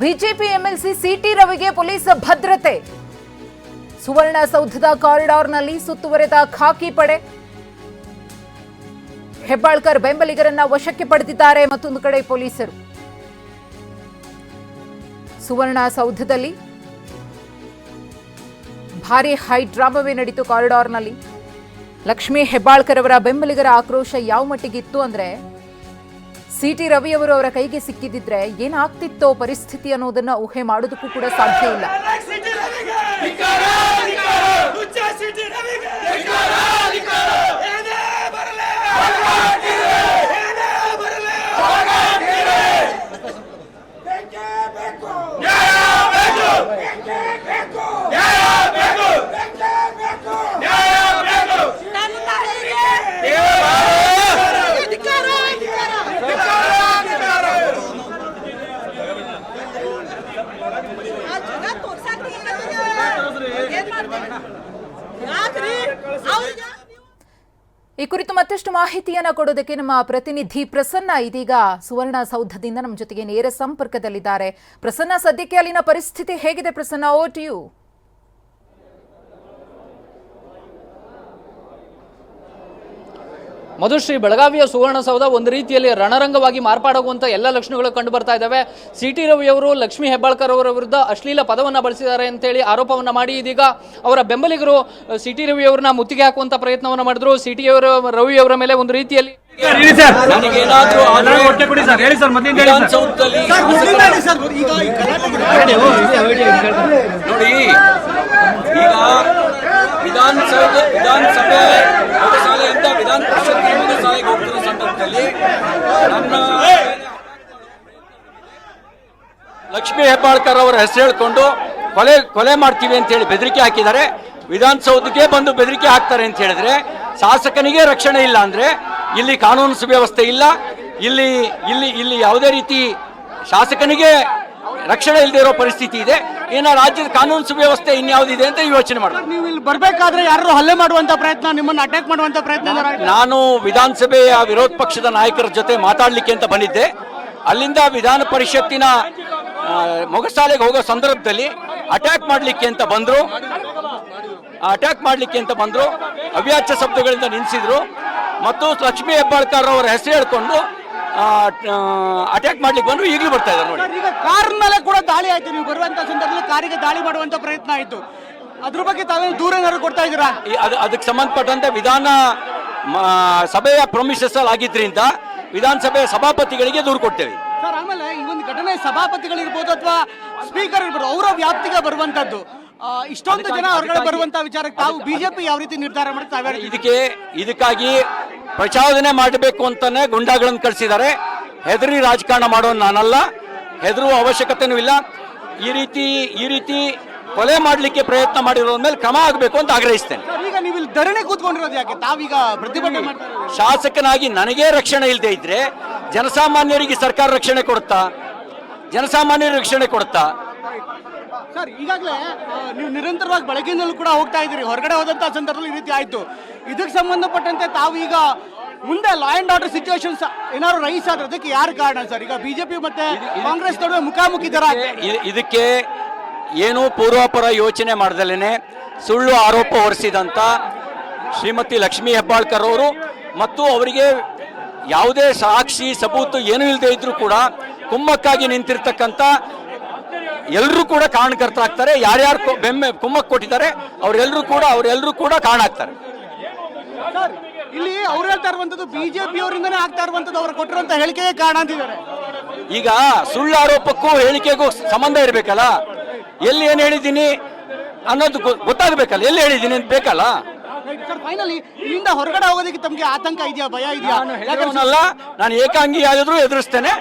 BJP MLC CT ರವಿಗೆ police ಭದ್ರತೆ. ಸುವರ್ಣಸೌಧದ ಕಾರಿಡಾರ್ನಲ್ಲಿ ಸುತ್ತುವರೆದ ಖಾಕಿ ಪಡೆ. ಹೆಬ್ಬಾಳ್ಕರ್ ಬೆಂಬಲಿಗರನ್ನ ವಶಕ್ಕೆ ಪಡೆದಿದ್ದಾರೆ ಮತ್ತೊಂದು ಕಡೆ ಪೊಲೀಸರು. ಸುವರ್ಣಸೌಧದಲ್ಲಿ ಭಾರಿ ಹೈ ಡ್ರಾಮವೇ ನಡೀತು ಕಾರಿಡಾರ್ನಲ್ಲಿ. ಲಕ್ಷ್ಮೀ ಹೆಬ್ಬಾಳ್ಕರ್ ಅವರ ಬೆಂಬಲಿಗರ ಆಕ್ರೋಶ ಯಾವ ಮಟ್ಟಿಗಿತ್ತು ಅಂದ್ರೆ ಸಿಟಿ ರವಿ ಅವರು ಅವರ ಕೈಗೆ ಸಿಕ್ಕಿದಿದ್ರೆ ಏನಾಗ್ತಿತ್ತೋ ಪರಿಸ್ಥಿತಿ ಅನ್ನೋದನ್ನ ಊಹೆ ಮಾಡೋದಕ್ಕೂ ಕೂಡ ಸಾಧ್ಯ ಇಲ್ಲ. ಸಿಟಿ ರವಿಗೆ ಹುಚ್ಚ ಸಿಟಿ ರವಿಗೆ ಏನೇ ಬರಲಿ ಏನೇ ಬರಲಿ ಬೇಕೇ ಬೇಕು ಬೇಕೇ ಬೇಕು ಬೇಕೇ ಬೇಕು ನನ್ನ ತಾಯಿಗೆ ಧಿಕ್ಕಾರ, ಧಿಕ್ಕಾರ. ಆ ಜನ ತೋರ್ಸಾಕ್ ಏನ್ ಮಾಡ್ತಾರೆ ಯಾಕ್ರಿ ಅವ್ರಿಗೆ ಈ ಕುರಿತು ಮತ್ತಷ್ಟು ಮಾಹಿತಿಯನ್ನ ಕೊಡೋದಕ್ಕೆ ನಮ್ಮ ಪ್ರತಿನಿಧಿ ಪ್ರಸನ್ನ ಇದೀಗ ಸುವರ್ಣಸೌಧದಿಂದ ನಮ್ಮ ಜೊತೆಗೆ ನೇರ ಸಂಪರ್ಕದಲ್ಲಿದ್ದಾರೆ. ಪ್ರಸನ್ನ, ಸದ್ಯಕ್ಕೆ ಅಲ್ಲಿನ ಪರಿಸ್ಥಿತಿ ಹೇಗಿದೆ Prasanna? Over to you Madhushree ಬೆಳಗಾವಿಯ ಸುವರ್ಣಸೌಧ ಒಂದು ರೀತಿಯಲ್ಲಿ ರಣರಂಗವಾಗಿ ಮಾರ್ಪಾಡಾಗುವಂತ ಎಲ್ಲ ಲಕ್ಷಣಗಳು ಕಂಡು ಬರ್ತಾ ಇದ್ದಾವೆ. ಸಿ ಟಿ ರವಿಯವರು ಲಕ್ಷ್ಮಿ ಹೆಬ್ಬಾಳ್ಕರ್ ಅವರ ವಿರುದ್ಧ ಅಶ್ಲೀಲ ಪದವನ್ನ ಬಳಸಿದ್ದಾರೆ ಅಂತೇಳಿ ಆರೋಪವನ್ನ ಮಾಡಿ ಇದೀಗ ಅವರ ಬೆಂಬಲಿಗರು ಸಿ ಟಿ ರವಿಯವರನ್ನ ಮುತ್ತಿಗೆ ಹಾಕುವಂತ ಪ್ರಯತ್ನವನ್ನು ಮಾಡಿದ್ರು. ಸಿ ಟಿ ರವಿ ಅವರ ಮೇಲೆ ಒಂದು ರೀತಿಯಲ್ಲಿ ನನಗೇನಾದ್ರೂ ಆದ್ರೆ ಹೊಟ್ಟೆ ಕೊಡಿ ಸರ್ ಹೇಳಿ ಸರ್ ಮೊದಲಿಂದ ಹೇಳಿ ಸರ್ ವಿಧಾನಸೌಧದಲ್ಲಿ ನೋಡಿ ಈಗ ವಿಧಾನಸೌಧ ವಿಧಾನಸಭೆ ಶಾಲೆಯಿಂದ ವಿಧಾನ ಪರಿಷತ್ ನೇಮಕ ಶಾಲೆಗೆ ಸಂದರ್ಭದಲ್ಲಿ ನನ್ನ ಲಕ್ಷ್ಮೀ ಹೆಬ್ಬಾಳ್ಕರ್ ಅವರ ಹೆಸರು ಹೇಳ್ಕೊಂಡು ಕೊಲೆ ಕೊಲೆ ಮಾಡ್ತೀವಿ ಅಂತ ಹೇಳಿ ಬೆದರಿಕೆ ಹಾಕಿದ್ದಾರೆ. ವಿಧಾನಸೌಧಕ್ಕೆ ಬಂದು ಬೆದರಿಕೆ ಹಾಕ್ತಾರೆ ಅಂತ ಹೇಳಿದ್ರೆ ಶಾಸಕನಿಗೆ ರಕ್ಷಣೆ ಇಲ್ಲ ಅಂದ್ರೆ ಇಲ್ಲಿ ಕಾನೂನು ಸುವ್ಯವಸ್ಥೆ ಇಲ್ಲ. ಇಲ್ಲಿ ಇಲ್ಲಿ ಇಲ್ಲಿ ಯಾವುದೇ ರೀತಿ ಶಾಸಕನಿಗೆ ರಕ್ಷಣೆ ಇಲ್ಲದೆ ಇರೋ ಪರಿಸ್ಥಿತಿ ಇದೆ. ಇನ್ನ ರಾಜ್ಯದ ಕಾನೂನು ಸುವ್ಯವಸ್ಥೆ ಇನ್ಯಾವುದಿದೆ ಅಂತ ಯೋಚನೆ ಮಾಡಬೇಕು ನೀವು ಇಲ್ಲಿ ಬರಬೇಕಾದ್ರೆ ಯಾರು ಹಲ್ಲೆ ಮಾಡುವಂತ ಪ್ರಯತ್ನ ನಿಮ್ಮನ್ನ ಅಟ್ಯಾಕ್ ಮಾಡುವಂತ ಪ್ರಯತ್ನ? ನಾನು ವಿಧಾನಸಭೆಯ ವಿರೋಧ ಪಕ್ಷದ ನಾಯಕರ ಜೊತೆ ಮಾತಾಡಲಿಕ್ಕೆ ಅಂತ ಬಂದಿದ್ದೆ. ಅಲ್ಲಿಂದ ವಿಧಾನ ಪರಿಷತ್ತಿನ ಮೊಗಸಾಲೆಗೆ ಹೋಗೋ ಸಂದರ್ಭದಲ್ಲಿ ಅಟ್ಯಾಕ್ ಮಾಡಲಿಕ್ಕೆ ಅಂತ ಬಂದ್ರು. ಅಟ್ಯಾಕ್ ಮಾಡಲಿಕ್ಕೆ ಅಂತ ಬಂದ್ರು. ಅವ್ಯಾಚ್ಯ ಶಬ್ದಗಳಿಂದ ನಿಲ್ಲಿಸಿದ್ರು ಮತ್ತು ಲಕ್ಷ್ಮೀ ಹೆಬ್ಬಾಳ್ಕರ್ ಅವರ ಹೆಸರು ಹೇಳ್ಕೊಂಡು ಅಟ್ಯಾಕ್ ಮಾಡ್ಲಿಕ್ಕೆ ಬಂದ್ರು ಈಗಲೂ ಬರ್ತಾ ಇದ್ದಾರೆ ನೋಡಿ. ಈಗ ಕಾರ್ ಮೇಲೆ ಕೂಡ ದಾಳಿ ಆಯ್ತು. ನೀವು ಬರುವಂತ ಸಂದರ್ಭದಲ್ಲಿ ಕಾರಿಗೆ ದಾಳಿ ಮಾಡುವಂತ ಪ್ರಯತ್ನ ಆಯ್ತು. ಅದ್ರ ಬಗ್ಗೆ ತಾವೇನು ದೂರ ಏನಾದ್ರು ಕೊಡ್ತಾ ಇದ್ದೀರಾ? ಅದು ಅದಕ್ಕೆ ಸಂಬಂಧಪಟ್ಟಂತೆ ವಿಧಾನ ಸಭೆಯ ಪ್ರೊಮಿಷಸ್ ಆಗಿದ್ರಿಂದ ವಿಧಾನಸಭೆಯ ಸಭಾಪತಿಗಳಿಗೆ ದೂರು ಕೊಡ್ತೇವೆ. ಸರ್ ಆಮೇಲೆ ಈ ಒಂದು ಘಟನೆ ಸಭಾಪತಿಗಳಿರ್ಬೋದು ಅಥವಾ ಸ್ಪೀಕರ್ ಇರ್ಬೋದು ಅವರ ವ್ಯಾಪ್ತಿಗೆ ಬರುವಂತದ್ದು. ಇಷ್ಟೊಂದು ಜನ ಹೊರಗಡೆ ಬರುವಂತ ವಿಚಾರಕ್ಕೆ ತಾವು ಬಿಜೆಪಿ ಯಾವ ರೀತಿ ನಿರ್ಧಾರ ಮಾಡ್ತಾ ಇದಕ್ಕೆ ಇದಕ್ಕಾಗಿ ಪ್ರಚೋದನೆ ಮಾಡಬೇಕು ಅಂತಾನೆ ಗುಂಡಾಗಳನ್ನು ಕಳಿಸಿದ್ದಾರೆ. ಹೆದರಿ ರಾಜಕಾರಣ ಮಾಡೋ ನಾನಲ್ಲ. ಹೆದರುವ ಅವಶ್ಯಕತೆನೂ ಇಲ್ಲ. ಈ ರೀತಿ ಈ ರೀತಿ ಕೊಲೆ ಮಾಡಲಿಕ್ಕೆ ಪ್ರಯತ್ನ ಮಾಡಿರೋ ಮೇಲೆ ಕ್ರಮ ಆಗಬೇಕು ಅಂತ ಆಗ್ರಹಿಸ್ತೇನೆ. ಈಗ ನೀವು ಇಲ್ಲಿ ಧರಣಿ ಕೂತ್ಕೊಂಡಿರೋದು ಯಾಕೆ? ತಾವೀಗ ಪ್ರತಿಭಟನೆ ಶಾಸಕನಾಗಿ ನನಗೇ ರಕ್ಷಣೆ ಇಲ್ಲದೆ ಇದ್ರೆ ಜನಸಾಮಾನ್ಯರಿಗೆ ಸರ್ಕಾರ ರಕ್ಷಣೆ ಕೊಡುತ್ತಾ? ಜನಸಾಮಾನ್ಯರಿಗೆ ರಕ್ಷಣೆ ಕೊಡುತ್ತಾ? ಸರ್ ಈಗಾಗಲೇ ನೀವು ನಿರಂತರವಾಗಿ ಬೆಳಗಿನಲ್ಲೂ ಕೂಡ ಹೋಗ್ತಾ ಇದ್ದೀರಿ. ಹೊರಗಡೆ ಹೋದಂಥ ಸಂದರ್ಭದಲ್ಲಿ ಈ ರೀತಿ ಆಯಿತು. ಇದಕ್ಕೆ ಸಂಬಂಧಪಟ್ಟಂತೆ ತಾವು ಈಗ ಮುಂದೆ ಲಾ ಅಂಡ್ ಆರ್ಡರ್ ಸಿಚುವೇಶನ್ಸ್ ಏನಾದ್ರು ರೈಸ್ ಆದ್ರೆ ಅದಕ್ಕೆ ಯಾರು ಕಾರಣ ಸರ್? ಈಗ ಬಿಜೆಪಿ ಮತ್ತೆ ಕಾಂಗ್ರೆಸ್ ನಡುವೆ ಮುಖಾಮುಖಿ ಇ- ಇದಕ್ಕೆ ಏನೂ ಪೂರ್ವಾಪರ ಯೋಚನೆ ಮಾಡ್ದಲೇನೆ ಸುಳ್ಳು ಆರೋಪ ಹೊರಿಸಿದಂತ ಶ್ರೀಮತಿ ಲಕ್ಷ್ಮೀ ಹೆಬ್ಬಾಳ್ಕರ್ ಅವರು ಮತ್ತು ಅವರಿಗೆ ಯಾವುದೇ ಸಾಕ್ಷಿ ಸಬೂತು ಏನೂ ಇಲ್ಲದೆ ಇದ್ರೂ ಕೂಡ ಕುಮ್ಮಕ್ಕಾಗಿ ನಿಂತಿರ್ತಕ್ಕಂಥ ಎಲ್ಲರೂ ಕೂಡ ಕಾರಣಕರ್ತರಾಗ್ತಾರೆ ಯಾರ್ಯಾರು ಬೆಮ್ಮೆ ಕುಮ್ಮಕ್ಕೆ ಕೊಟ್ಟಿದ್ದಾರೆ ಅವರೆಲ್ಲರೂ ಕೂಡ ಅವರೆಲ್ಲರೂ ಕೂಡ ಕಾರಣ ಆಗ್ತಾರೆ ಇಲ್ಲಿ ಅವ್ರು ಹೇಳ್ತಾ ಇರುವಂತದ್ದು ಬಿಜೆಪಿ ಅವರಿಂದನೇ ಆಗ್ತಾ ಇರುವಂತದ್ದು ಅವರು ಕೊಟ್ಟಿರುವಂತ ಹೇಳಿಕೆಗೆ ಕಾರಣ ಅಂತಿದ್ದಾರೆ ಈಗ ಸುಳ್ಳು ಆರೋಪಕ್ಕೂ ಹೇಳಿಕೆಗೂ ಸಂಬಂಧ ಇರಬೇಕಲ್ಲ? ಎಲ್ಲಿ ಏನು ಹೇಳಿದ್ದೀನಿ ಅನ್ನೋದು ಗೊತ್ತಾಗಬೇಕಲ್ಲ? ಎಲ್ಲಿ ಹೇಳಿದ್ದೀನಿ ಅಂತ ಬೇಕಲ್ಲ? ಸರ್ ಫೈನಲಿ ಇಲ್ಲಿಂದ ಹೊರಗಡೆ ಹೋಗೋದಕ್ಕೆ ತಮಗೆ ಆತಂಕ ಇದೆಯಾ ಭಯ ಇದೆಯಾ? ನಾನು ಏಕಾಂಗಿ ಆದರೂ ಎದುರಿಸ್ತೇನೆ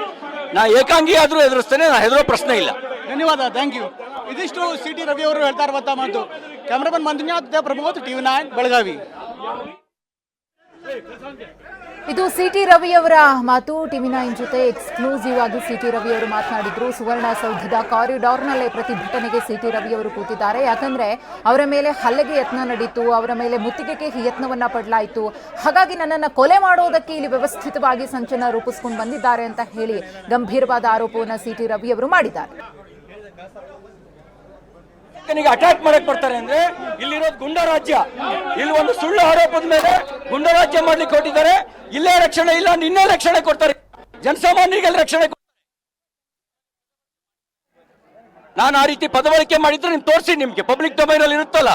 ನಾ ಏಕಾಂಗಿ ಆದರೂ ಎದುರಿಸ್ತೇನೆ ನಾನು ಹೆದರೋ ಪ್ರಶ್ನೆ ಇಲ್ಲ. ಧನ್ಯವಾದ ಥ್ಯಾಂಕ್ ಯು ಇದಿಷ್ಟು ಸಿ ಟಿ ರವಿ ಅವರು ಹೇಳ್ತಾ ಇರುವಂತಹ ಮಾತು. Cameraman Manjunath Pramod TV nine, Belagavi. ಇದು ಸಿಟಿ ರವಿ ಅವರ ಮಾತು. ಟಿವಿ ನೈನ್ ಜೊತೆ ಎಕ್ಸ್ಕ್ಲೂಸಿವ್ ಆಗಿ ರವಿ ಅವರು ಮಾತನಾಡಿದ್ರು. ಸುವರ್ಣಸೌಧದ ಕಾರಿಡಾರ್ನಲ್ಲೇ ಪ್ರತಿಭಟನೆಗೆ ಸಿಟಿ ರವಿ ಅವರು ಕೂತಿದ್ದಾರೆ. ಯಾಕಂದ್ರೆ ಅವರ ಮೇಲೆ ಹಲ್ಲೆಗೆ ಯತ್ನ ನಡೀತು, ಅವರ ಮೇಲೆ ಮುತ್ತಿಗೆಗೆ ಯತ್ನವನ್ನ ಪಡಲಾಯಿತು. ಹಾಗಾಗಿ ನನ್ನನ್ನು ಕೊಲೆ ಮಾಡೋದಕ್ಕೆ ಇಲ್ಲಿ ವ್ಯವಸ್ಥಿತವಾಗಿ ಸಂಚನ ರೂಪಿಸ್ಕೊಂಡು ಬಂದಿದ್ದಾರೆ ಅಂತ ಹೇಳಿ ಗಂಭೀರವಾದ ಆರೋಪವನ್ನು ಸಿಟಿ ರವಿ ಅವರು ಮಾಡಿದ್ದಾರೆ. ಶಾಸಕನಿಗೆ ಅಟ್ಯಾಕ್ ಮಾಡಕ್ ಬರ್ತಾರೆ ಅಂದ್ರೆ ಇಲ್ಲಿರೋದು ಗುಂಡ ರಾಜ್ಯ. ಇಲ್ಲಿ ಒಂದು ಸುಳ್ಳು ಆರೋಪದ ಮೇಲೆ ಗುಂಡ ರಾಜ್ಯ ಮಾಡ್ಲಿಕ್ಕೆ ಕೊಟ್ಟಿದ್ದಾರೆ ಇಲ್ಲೇ ರಕ್ಷಣೆ ಇಲ್ಲ, ನಿನ್ನೆ ರಕ್ಷಣೆ ಕೊಡ್ತಾರೆ. ಜನಸಾಮಾನ್ಯರಿಗೆಲ್ಲ ರಕ್ಷಣೆ. ನಾನು ಆ ರೀತಿ ಪದಬಳಕೆ ಮಾಡಿದ್ರೆ ನೀವು ತೋರಿಸಿ ನಿಮ್ಗೆ. ಪಬ್ಲಿಕ್ ಡೊಮೈನ್ ಅಲ್ಲಿ ಇರುತ್ತಲ್ಲ.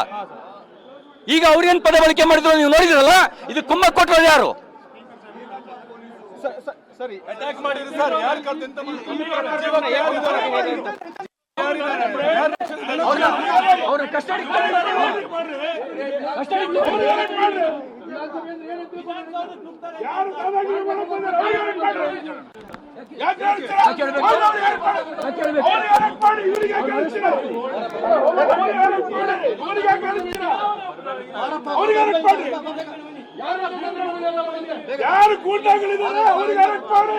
ಈಗ ಅವ್ರೇನ್ ಪದವಳಿಕೆ ಮಾಡಿದ್ರು ನೀವು ನೋಡಿದ್ರಲ್ಲ? ಇದು ಅವ್ರ ಕಸ್ಟಡಿ ಯಾರು ಯಾಕೆ ಮಾಡಿ? ಯಾರು ಕೂಟಗಳಿದ್ದಾರೆ ಅವ್ರಿಗೆ ಯಾಕೆ ಮಾಡಿ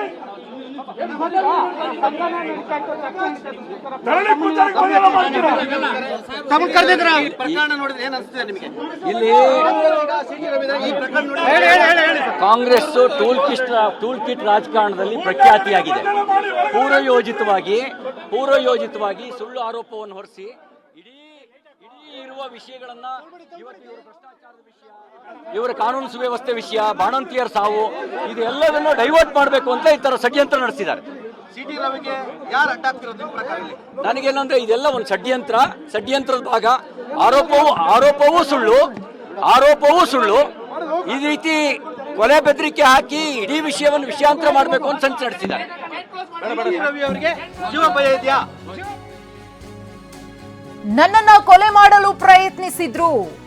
ಇಲ್ಲಿ ಈ ಪ್ರಕರಣ ನೋಡಿ Congress tool kit tool kit ರಾಜಕಾರಣದಲ್ಲಿ ಪ್ರಖ್ಯಾತಿಯಾಗಿದೆ. ಪೂರ್ವಯೋಜಿತವಾಗಿ ಪೂರ್ವಯೋಜಿತವಾಗಿ ಸುಳ್ಳು ಆರೋಪವನ್ನು ಹೊರಿಸಿ ಇರುವ ವಿಷಯಗಳನ್ನ ಇವತ್ತು ಇವರ ಭ್ರಷ್ಟಾಚಾರದ ವಿಷಯ ಇವರ ಕಾನೂನು ಸುವ್ಯವಸ್ಥೆ ವಿಷಯ ಬಾಣಂತಿಯರ ಸಾವು ಇದೆಲ್ಲದನ್ನು ಡೈವರ್ಟ್ ಮಾಡಬೇಕು ಅಂತ ಈ ತರ ಷಡ್ಯಂತ್ರ ನಡೆಸಿದ್ದಾರೆ. ನನಗೇನಂದ್ರೆ ಇದೆಲ್ಲ ಒಂದು ಷಡ್ಯಂತ್ರ ಷಡ್ಯಂತ್ರದ ಭಾಗ. ಆರೋಪವು ಆರೋಪವೂ ಸುಳ್ಳು ಆರೋಪವೂ ಸುಳ್ಳು. ಈ ರೀತಿ ಕೊಲೆ ಬೆದರಿಕೆ ಹಾಕಿ ಇಡೀ ವಿಷಯವನ್ನು ವಿಷಯಾಂತರ ಮಾಡಬೇಕು ಅಂತ ಸಂಚು ನಡೆಸಿದ್ದಾರೆ. ನನ್ನನ್ನ ಕೊಲೆ ಮಾಡಲು ಪ್ರಯತ್ನಿಸಿದ್ರು.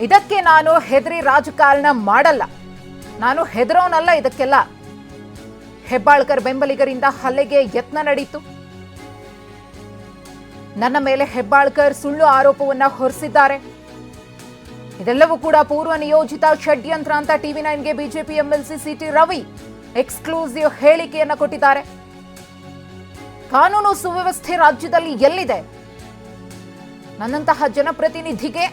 ಇದಕ್ಕೆ ನಾನು ಹೆದರಿ ರಾಜಕಾರಣ ಮಾಡಲ್ಲ. ನಾನು ಹೆದರೋನಲ್ಲ ಇದಕ್ಕೆಲ್ಲ. ಹೆಬ್ಬಾಳ್ಕರ್ ಬೆಂಬಲಿಗರಿಂದ ಹಲ್ಲೆಗೆ ಯತ್ನ ನಡೀತು. ನನ್ನ ಮೇಲೆ ಹೆಬ್ಬಾಳ್ಕರ್ ಸುಳ್ಳು ಆರೋಪವನ್ನ ಹೊರಿಸಿದ್ದಾರೆ. ಇದೆಲ್ಲವೂ ಕೂಡ ಪೂರ್ವ ನಿಯೋಜಿತ ಷಡ್ಯಂತ್ರ ಅಂತ TV ನೈನ್ಗೆ BJP MLC CT Ravi exclusive ಹೇಳಿಕೆಯನ್ನ ಕೊಟ್ಟಿದ್ದಾರೆ. ಕಾನೂನು ಸುವ್ಯವಸ್ಥೆ ರಾಜ್ಯದಲ್ಲಿ ಎಲ್ಲಿದೆ? ನನ್ನಂತಹ ಜನಪ್ರತಿನಿಧಿಗೆ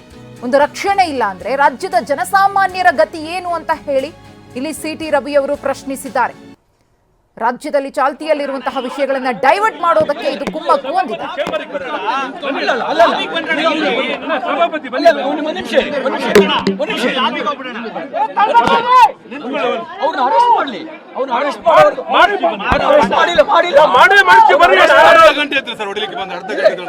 ಒಂದು ರಕ್ಷಣೆ ಇಲ್ಲ ಅಂದ್ರೆ ರಾಜ್ಯದ ಜನಸಾಮಾನ್ಯರ ಗತಿ ಏನು ಅಂತ ಹೇಳಿ ಇಲ್ಲಿ ಸಿಟಿ ರವಿ ಅವರು ಪ್ರಶ್ನಿಸಿದ್ದಾರೆ. ರಾಜ್ಯದಲ್ಲಿ ಚಾಲ್ತಿಯಲ್ಲಿರುವಂತಹ ವಿಷಯಗಳನ್ನ ಡೈವರ್ಟ್ ಮಾಡೋದಕ್ಕೆ ಇದು ಕುಮ್ಮಕ್ಕು ಹೊಂದಿದೆ ಅವ್ರನ್ನ ಅರೆಸ್ಟ್ ಮಾಡಲಿ ಅವ್ರನ್ನ ಅರೆಸ್ಟ್ ಮಾಡಿಲ್ಲ ಮಾಡಿಲ್ಲ ಗಂಟೆ ಇತ್ತು ಸರ್ ಹೊಡಿಲಿಕ್ಕೆ ಬಂದು ಅರ್ಧ ಗಂಟೆ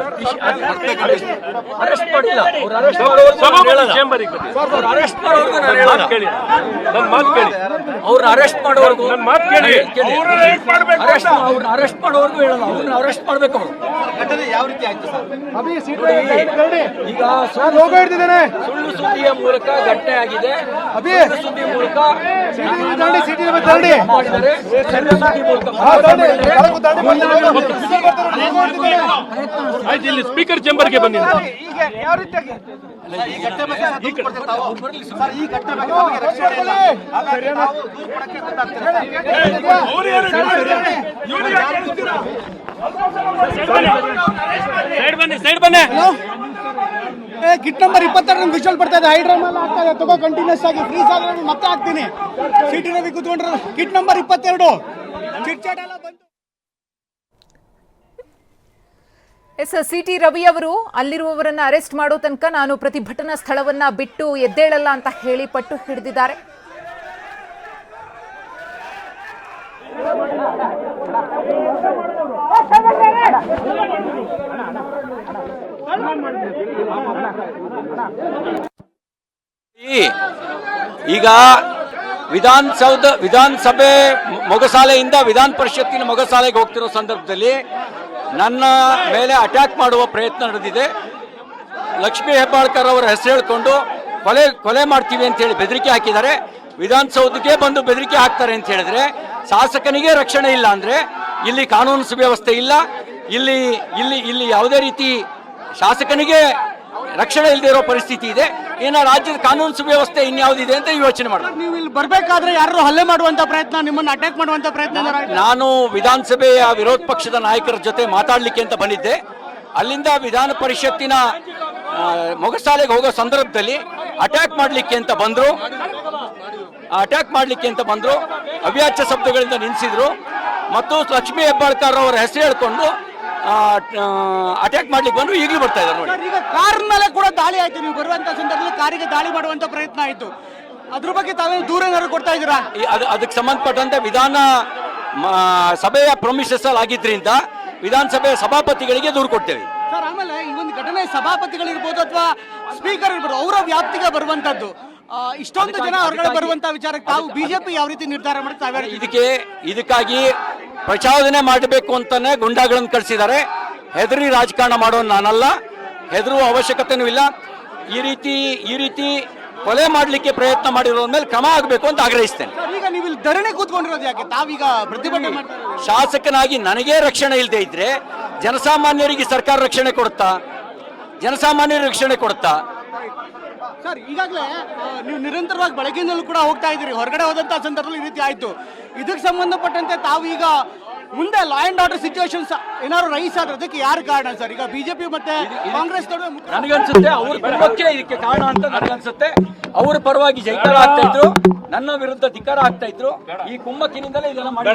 ಅರೆಸ್ಟ್ ಮಾಡಿಲ್ಲ ಅವ್ರು ಅರೆಸ್ಟ್ ಮಾಡೋರು ಅರೆಸ್ಟ್ ಮಾಡೋರ್ಗು ನಾನು ಹೇಳಲ್ಲ. ಕೇಳಿ ನನ್ನ ಮಾತು ಕೇಳಿ ಅವ್ರನ್ನ ಅರೆಸ್ಟ್ ಮಾಡೋರ್ಗು ಹೇಳಲ್ಲ ಅವ್ರನ್ನ ಅರೆಸ್ಟ್ ಮಾಡ್ಬೇಕು ಅವರು. ಘಟನೆ ಯಾವ ರೀತಿ ಆಯ್ತು ಸರ್? ಈಗ ಸುಳ್ಳು ಸುಳ್ಳು ಸುದ್ದಿಯ ಮೂಲಕ ಘಟನೆ ಆಗಿದೆ. ಸುಳ್ಳು ಸುದ್ದಿ ಮೂಲಕ ಮಾಡಿದ್ದಾರೆ ಸುಳ್ಳು ಸುದ್ದಿ ಮೂಲಕ ಆಯ್ತು ಇಲ್ಲಿ ಸ್ಪೀಕರ್ ಚೇಂಬರ್ಗೆ ಬಂದಿದೆ ಈಗ ಯಾವ ರೀತಿಯಾಗಿ ಈ ಘಟನೆ ಬಗ್ಗೆ ದೂರು ಕೊಡ್ತೀರಾ ತಾವು? ಸರ್ ಈ ಘಟನೆ ಬಗ್ಗೆ ನಮಗೆ ರಕ್ಷಣೆ ಇಲ್ಲ. ಹಾಗಾಗಿ ನಾವು ದೂರು ಕೊಡಕ್ಕೆ? ಸೈಡ್ ಬನ್ನಿ. ಸೈಡ್ ಬನ್ನಿ ಕಿಟ್ ನಂಬರ್ ಇಪ್ಪತ್ತೆರಡು ವಿಷಲ್ ಬರ್ತಾ ಇದೆ. ಹೈಡ್ರಾಮಲ್ ಆಗ್ತಾ ಇದೆ. ತಗೋ ಕಂಟಿನ್ಯೂಸ್ ಆಗಿ ಫ್ರೀಸ್ ಆಗಿ ಮತ್ತೆ ಹಾಕ್ತೀನಿ. ಸಿಟಿ ರವಿ ಕೂತ್ಕೊಂಡ್ರೆ ಕಿಟ್ ನಂಬರ್ ಇಪ್ಪತ್ತೆರಡು. ಚಿಟ್ ಚಾಟ್ ಎಲ್ಲ ಬಂತು. ಎಸ್, ಸಿ ಟಿ ರವಿ ಅವರು ಅಲ್ಲಿರುವವರನ್ನ ಅರೆಸ್ಟ್ ಮಾಡೋ ತನಕ ನಾನು ಪ್ರತಿಭಟನಾ ಸ್ಥಳವನ್ನ ಬಿಟ್ಟು ಎದ್ದೇಳಲ್ಲ ಅಂತ ಹೇಳಿ ಪಟ್ಟು ಹಿಡಿದಿದ್ದಾರೆ. ಈಗ ವಿಧಾನಸೌಧ ವಿಧಾನಸಭೆ ಮೊಗಸಾಲೆಯಿಂದ ವಿಧಾನ ಪರಿಷತ್ತಿನ ಮೊಗಸಾಲೆಗೆ ಹೋಗ್ತಿರೋ ಸಂದರ್ಭದಲ್ಲಿ ನನ್ನ ಮೇಲೆ ಅಟ್ಯಾಕ್ ಮಾಡುವ ಪ್ರಯತ್ನ ನಡೆದಿದೆ. ಲಕ್ಷ್ಮೀ ಹೆಬ್ಬಾಳ್ಕರ್ ಅವರ ಹೆಸರು ಹೇಳ್ಕೊಂಡು ಕೊಲೆ ಕೊಲೆ ಮಾಡ್ತೀವಿ ಅಂತ ಹೇಳಿ ಬೆದರಿಕೆ ಹಾಕಿದ್ದಾರೆ. ವಿಧಾನಸೌಧಕ್ಕೆ ಬಂದು ಬೆದರಿಕೆ ಹಾಕ್ತಾರೆ ಅಂತ ಹೇಳಿದ್ರೆ ಶಾಸಕನಿಗೆ ರಕ್ಷಣೆ ಇಲ್ಲ ಅಂದ್ರೆ ಇಲ್ಲಿ ಕಾನೂನು ಸುವ್ಯವಸ್ಥೆ ಇಲ್ಲ. ಇಲ್ಲಿ ಇಲ್ಲಿ ಇಲ್ಲಿ ಯಾವುದೇ ರೀತಿ ಶಾಸಕನಿಗೆ ರಕ್ಷಣೆ ಇಲ್ಲದೆ ಇರೋ ಪರಿಸ್ಥಿತಿ ಇದೆ. ಇನ್ನು ರಾಜ್ಯದ ಕಾನೂನು ಸುವ್ಯವಸ್ಥೆ ಇನ್ಯಾವುದಿದೆ ಅಂತ ಯೋಚನೆ ಮಾಡಬೇಕು ನೀವು ಇಲ್ಲಿ ಬರಬೇಕಾದ್ರೆ ಯಾರು ಹಲ್ಲೆ ಮಾಡುವಂತ ಪ್ರಯತ್ನ ನಿಮ್ಮನ್ನ ಅಟ್ಯಾಕ್ ಮಾಡುವಂತ ಪ್ರಯತ್ನ? ನಾನು ವಿಧಾನಸಭೆಯ ವಿರೋಧ ಪಕ್ಷದ ನಾಯಕರ ಜೊತೆ ಮಾತಾಡಲಿಕ್ಕೆ ಅಂತ ಬಂದಿದ್ದೆ. ಅಲ್ಲಿಂದ ವಿಧಾನ ಪರಿಷತ್ತಿನ ಮೊಗಸಾಲೆಗೆ ಹೋಗೋ ಸಂದರ್ಭದಲ್ಲಿ ಅಟ್ಯಾಕ್ ಮಾಡಲಿಕ್ಕೆ ಅಂತ ಬಂದರು. ಅಟ್ಯಾಕ್ ಮಾಡಲಿಕ್ಕೆ ಅಂತ ಬಂದರು. ಅವ್ಯಾಚ್ಯ ಶಬ್ದಗಳಿಂದ ನಿಲ್ಲಿಸಿದ್ರು ಮತ್ತು ಲಕ್ಷ್ಮೀ ಹೆಬ್ಬಾಳ್ಕರ್ ಅವರ ಹೆಸರು ಹೇಳ್ಕೊಂಡು ಅಟ್ಯಾಕ್ ಮಾಡ್ಲಿಕ್ಕೆ ಬಂದ್ರು ಈಗಲೂ ಬರ್ತಾ ಇದ್ದಾರೆ ನೋಡಿ. ಈಗ ಕಾರ್ ಮೇಲೆ ಕೂಡ ದಾಳಿ ಆಯ್ತು. ನೀವು ಬರುವಂತ ಸಂದರ್ಭದಲ್ಲಿ ಕಾರಿಗೆ ದಾಳಿ ಮಾಡುವಂತ ಪ್ರಯತ್ನ ಆಯ್ತು. ಅದ್ರ ಬಗ್ಗೆ ತಾವೇ ದೂರ ಏನಾದ್ರು ಕೊಡ್ತಾ ಇದ್ದೀರಾ? ಅದು ಅದಕ್ಕೆ ಸಂಬಂಧಪಟ್ಟಂತೆ ವಿಧಾನ ಸಭೆಯ ಪ್ರೊಮಿಸಸ್ ಆಗಿದ್ರಿಂದ ವಿಧಾನಸಭೆಯ ಸಭಾಪತಿಗಳಿಗೆ ದೂರು ಕೊಡ್ತೇವೆ. ಸರ್ ಆಮೇಲೆ ಈ ಒಂದು ಘಟನೆ ಸಭಾಪತಿಗಳಿರ್ಬೋದು ಅಥವಾ ಸ್ಪೀಕರ್ ಇರ್ಬೋದು ಅವರ ವ್ಯಾಪ್ತಿಗೆ ಬರುವಂತದ್ದು. ಇಷ್ಟೊಂದು ಜನ ಹೊರಗಡೆ ಬರುವಂತ ವಿಚಾರಕ್ಕೆ ತಾವು ಬಿಜೆಪಿ ಯಾವ ರೀತಿ ನಿರ್ಧಾರ ಮಾಡ್ತಾ ಇದಕ್ಕೆ ಇದಕ್ಕಾಗಿ ಪ್ರಚೋದನೆ ಮಾಡಬೇಕು ಅಂತಾನೆ ಗುಂಡಾಗಳನ್ನು ಕಳಿಸಿದ್ದಾರೆ. ಹೆದರಿ ರಾಜಕಾರಣ ಮಾಡೋನು ನಾನಲ್ಲ. ಹೆದರುವ ಅವಶ್ಯಕತೆನೂ ಇಲ್ಲ. ಈ ರೀತಿ ಈ ರೀತಿ ಕೊಲೆ ಮಾಡಲಿಕ್ಕೆ ಪ್ರಯತ್ನ ಮಾಡಿರೋದ್ರ ಮೇಲೆ ಕ್ರಮ ಆಗಬೇಕು ಅಂತ ಆಗ್ರಹಿಸ್ತೇನೆ. ಈಗ ನೀವು ಇಲ್ಲಿ ಧರಣಿ ಕೂತ್ಕೊಂಡಿರೋದು ಯಾಕೆ? ತಾವೀಗ ಪ್ರತಿಭಟನೆ ಶಾಸಕನಾಗಿ ನನಗೇ ರಕ್ಷಣೆ ಇಲ್ಲದೆ ಇದ್ರೆ ಜನಸಾಮಾನ್ಯರಿಗೆ ಸರ್ಕಾರ ರಕ್ಷಣೆ ಕೊಡುತ್ತಾ? ಜನಸಾಮಾನ್ಯರಿಗೆ ರಕ್ಷಣೆ ಕೊಡುತ್ತಾ? ಸರ್, ಈಗಾಗಲೇ ನೀವು ನಿರಂತರವಾಗಿ ಬೆಳಗಿನಲ್ಲೂ ಕೂಡ ಹೋಗ್ತಾ ಇದ್ದೀರಿ. ಹೊರಗಡೆ ಹೋದಂಥ ಸಂದರ್ಭದಲ್ಲಿ ಈ ರೀತಿ ಆಯ್ತು. ಇದಕ್ಕೆ ಸಂಬಂಧಪಟ್ಟಂತೆ ತಾವು ಈಗ ಮುಂದೆ ಲಾ ಅಂಡ್ ಆರ್ಡರ್ ಸಿಚುವೇಶನ್ಸ್ ಏನಾದ್ರು ರೈಸ್ ಆದ್ರೆ ಅದಕ್ಕೆ ಯಾರು ಕಾರಣ ಸರ್? ಈಗ ಬಿಜೆಪಿ ಮತ್ತೆ ಕಾಂಗ್ರೆಸ್ ನಡುವೆ ಅನ್ಸುತ್ತೆ ನನಗನ್ಸುತ್ತೆ ಅವ್ರ ಕುಟುಂಬಕ್ಕೆ ಇದಕ್ಕೆ ಕಾರಣ ಅಂತ ನನಗನ್ಸುತ್ತೆ. ಅವ್ರ ಪರವಾಗಿ ಜೈಕಾರ ಆಗ್ತಾ ಇದ್ರು ನನ್ನ ವಿರುದ್ಧ ಧಿಕ್ಕಾರ ಆಗ್ತಾ ಇದ್ರು. ಈ ಕುಮ್ಮಕ್ಕಿನಿಂದಲೇ ಇದೆಲ್ಲ ಮಾಡಿ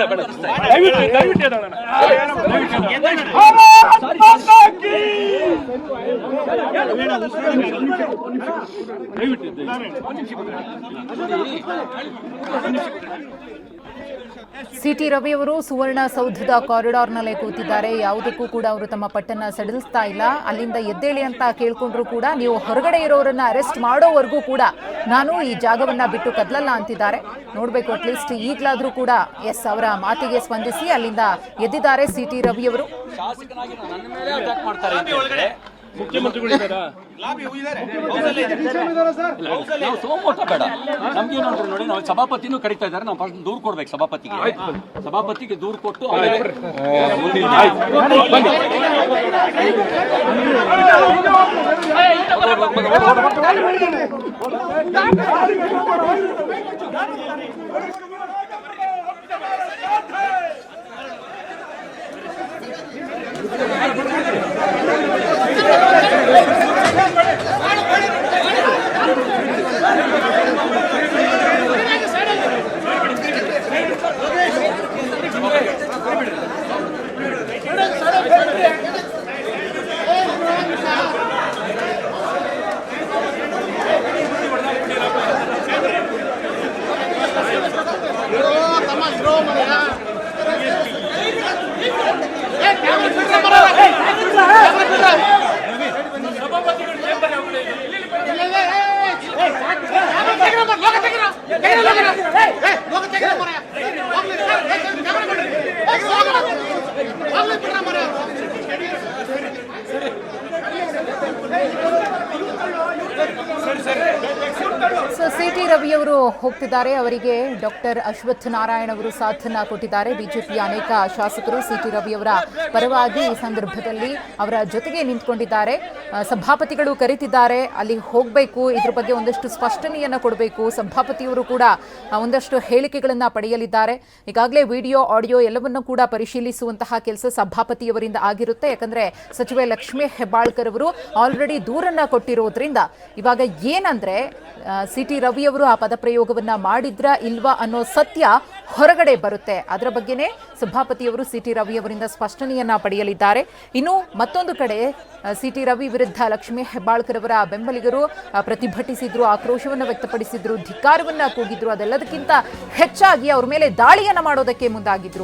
ಸಿಟಿ ರವಿಯವರು ಸುವರ್ಣ ದಯವಿಟ್ಟು ಎದ್ದೇಳೋಣ. ಸುವರ್ಣಸೌಧದ ಕಾರಿಡಾರ್ನಲ್ಲೇ ಕೂತಿದ್ದಾರೆ. ಯಾವುದಕ್ಕೂ ಕೂಡ ಅವರು ತಮ್ಮ ಪಟ್ಟನ್ನ ಸಡಿಲಿಸ್ತಾ ಇಲ್ಲ. ಅಲ್ಲಿಂದ ಎದ್ದೇಳಿ ಅಂತ ಕೇಳ್ಕೊಂಡ್ರು ಕೂಡ ನೀವು ಹೊರಗಡೆ ಇರೋರನ್ನ ಅರೆಸ್ಟ್ ಮಾಡೋವರೆಗೂ ಕೂಡ ನಾನು ಈ ಜಾಗವನ್ನ ಬಿಟ್ಟು ಕದಲಲ್ಲ ಅಂತಿದ್ದಾರೆ. ನೋಡ್ಬೇಕು ಅಟ್ಲೀಸ್ಟ್ ಈಗಲಾದ್ರೂ ಕೂಡ ಎಸ್ ಅವರ ಮಾತಿಗೆ ಸ್ಪಂದಿಸಿ ಅಲ್ಲಿಂದ ಎದ್ದಿದ್ದಾರೆ ಸಿಟಿ ರವಿಯವರು ಹೇಳಿದ್ರೆ ಮುಖ್ಯಮಂತ್ರಿಗಳಿದ್ದಾರಾ ನಾವು ಸೋಮೋಟ ಬೇಡ. ನಮ್ಗೆ ನೋಡಿ ನಾವು ಸಭಾಪತಿನೂ ಕರಿತಾ ಇದ್ದಾರೆ ನಾವು ಫಸ್ಟ್ ದೂರು ಕೊಡ್ಬೇಕು ಸಭಾಪತಿಗೆ. ಸಭಾಪತಿಗೆ ದೂರು ಕೊಟ್ಟು ಆಮೇಲೆ ಸೊ ಸಿ ಟಿ ರವಿಯವರು ಹೋಗ್ತಿದ್ದಾರೆ. ಅವರಿಗೆ ಡಾಕ್ಟರ್ ಅಶ್ವಥ್ ನಾರಾಯಣ್ ಅವರು ಸಾಥನ್ನ ಕೊಟ್ಟಿದ್ದಾರೆ. ಬಿಜೆಪಿಯ ಅನೇಕ ಶಾಸಕರು ಸಿ ಟಿ ರವಿಯವರ ಪರವಾಗಿ ಈ ಸಂದರ್ಭದಲ್ಲಿ ಅವರ ಜೊತೆಗೆ ನಿಂತ್ಕೊಂಡಿದ್ದಾರೆ. ಸಭಾಪತಿಗಳು ಕರೀತಿದ್ದಾರೆ. ಅಲ್ಲಿ ಹೋಗಬೇಕು. ಇದ್ರ ಬಗ್ಗೆ ಒಂದಷ್ಟು ಸ್ಪಷ್ಟನೆಯನ್ನು ಕೊಡಬೇಕು. ಸಭಾಪತಿಯವರು ಕೂಡ ಒಂದಷ್ಟು ಹೇಳಿಕೆಗಳನ್ನು ಪಡೆಯಲಿದ್ದಾರೆ. ಈಗಾಗಲೇ ವಿಡಿಯೋ, ಆಡಿಯೋ ಎಲ್ಲವನ್ನೂ ಕೂಡ ಪರಿಶೀಲಿಸುವಂತಹ ಕೆಲಸ ಸಭಾಪತಿಯವರಿಂದ ಆಗಿರುತ್ತೆ. ಯಾಕಂದ್ರೆ ಸಚಿವೆ ಲಕ್ಷ್ಮೀ ಹೆಬ್ಬಾಳ್ಕರ್ ಅವರು ಆಲ್ರೆಡಿ ದೂರನ್ನು ಕೊಟ್ಟಿರೋದ್ರಿಂದ ಇವಾಗ ಏನಂದ್ರೆ ಸಿ ಟಿ ರವಿಯವರು ಆ ಪದಪ್ರಯೋಗವನ್ನ ಮಾಡಿದ್ರ ಇಲ್ವಾ ಅನ್ನೋ ಸತ್ಯ ಹೊರಗಡೆ ಬರುತ್ತೆ. ಅದರ ಬಗ್ಗೆನೇ ಸಭಾಪತಿಯವರು ಸಿ ಟಿ ರವಿಯವರಿಂದ ಸ್ಪಷ್ಟನೆಯನ್ನ ಪಡೆಯಲಿದ್ದಾರೆ. ಇನ್ನು ಮತ್ತೊಂದು ಕಡೆ ಸಿ ಟಿ ರವಿ ವಿರುದ್ಧ ಲಕ್ಷ್ಮೀ ಹೆಬ್ಬಾಳ್ಕರ್ ಅವರ ಬೆಂಬಲಿಗರು ಪ್ರತಿಭಟಿಸಿದ್ರು, ಆಕ್ರೋಶವನ್ನು ವ್ಯಕ್ತಪಡಿಸಿದ್ರು, ಧಿಕ್ಕಾರವನ್ನ ಕೂಗಿದ್ರು, ಅದೆಲ್ಲದಕ್ಕಿಂತ ಹೆಚ್ಚಾಗಿ ಅವ್ರ ಮೇಲೆ ದಾಳಿಯನ್ನ ಮಾಡೋದಕ್ಕೆ ಮುಂದಾಗಿದ್ರು.